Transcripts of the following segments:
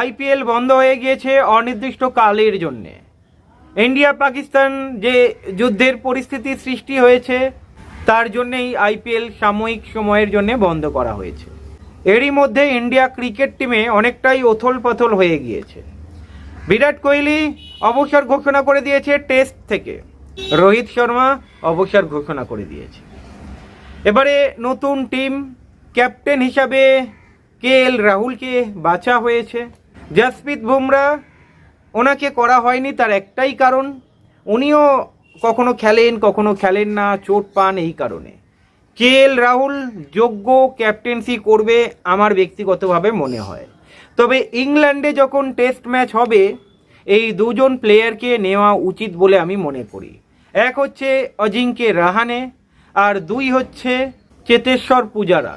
IPL বন্ধ হয়ে গিয়েছে অনির্দিষ্ট কালের জন্যে। ইন্ডিয়া, পাকিস্তান যে যুদ্ধের পরিস্থিতি সৃষ্টি হয়েছে, তার জন্যেই আইপিএল সাময়িক সময়ের জন্য বন্ধ করা হয়েছে। এরই মধ্যে ইন্ডিয়া ক্রিকেট টিমে অনেকটাই ওথল পাথল হয়ে গিয়েছে। বিরাট কোহলি অবসর ঘোষণা করে দিয়েছে টেস্ট থেকে। রোহিত শর্মা অবসর ঘোষণা করে দিয়েছে। এবারে নতুন টিম ক্যাপ্টেন হিসাবে কে এল রাহুলকে বাছা হয়েছে। জাসপ্রীত বুমরা, ওনাকে করা হয়নি তার একটাই কারণ, উনিও কখনো খেলেন কখনো খেলেন না, চোট পান এই কারণে। কে এল রাহুল যোগ্য ক্যাপ্টেন্সি করবে আমার ব্যক্তিগতভাবে মনে হয়। তবে ইংল্যান্ডে যখন টেস্ট ম্যাচ হবে, এই দুজন প্লেয়ারকে নেওয়া উচিত বলে আমি মনে করি। এক হচ্ছে অজিঙ্কে রাহানে, আর দুই হচ্ছে চেতেশ্বর পূজারা।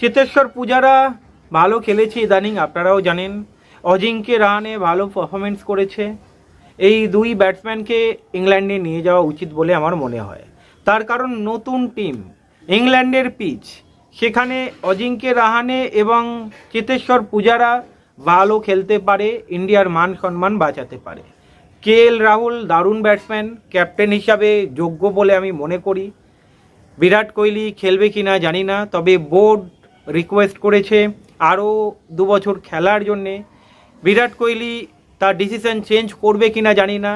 চেতেশ্বর পূজারা ভালো খেলেছে ইদানিং, আপনারাও জানেন। অজিঙ্কে রাহানে ভালো পারফরমেন্স করেছে। এই দুই ব্যাটসম্যানকে ইংল্যান্ডে নিয়ে যাওয়া উচিত বলে আমার মনে হয়। তার কারণ নতুন টিম ইংল্যান্ডের পিচ সেখানে অজিঙ্কে রাহানে এবং চেতেশ্বর পূজারা ভালো খেলতে পারে, ইন্ডিয়ার মান সম্মান বাঁচাতে পারে। কে এল রাহুল দারুণ ব্যাটসম্যান ক্যাপ্টেন হিসাবে যোগ্য বলে আমি মনে করি। বিরাট কোহলি খেলবে কি না জানি না, তবে বোর্ড রিকোয়েস্ট করেছে আরও দু বছর খেলার জন্যে। বিরাট কোহলি তার ডিসিশন চেঞ্জ করবে কি না জানি না,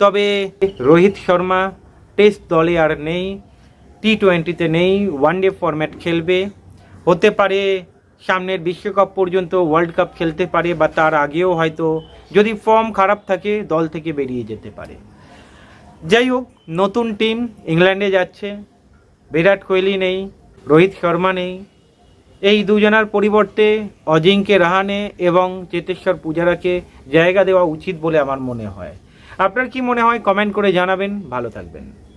তবে রোহিত শর্মা টেস্ট দলে আর নেই টি টোয়েন্টিতে নেই ওয়ানডে ফরম্যাট খেলবে। হতে পারে সামনের বিশ্বকাপ পর্যন্ত ওয়ার্ল্ড কাপ খেলতে পারে বা তার আগেও হয়তো, যদি ফর্ম খারাপ থাকে, দল থেকে বেরিয়ে যেতে পারে। যাই হোক, নতুন টিম ইংল্যান্ডে যাচ্ছে, বিরাট কোহলি নেই, রোহিত শর্মা নেই। এই দুজনার পরিবর্তে অজিঙ্কে রাহানে এবং চেতেশ্বর পূজারাকে জায়গা দেওয়া উচিত বলে আমার মনে হয়। আপনার কি মনে হয়? কমেন্ট করে জানাবেন। ভালো থাকবেন।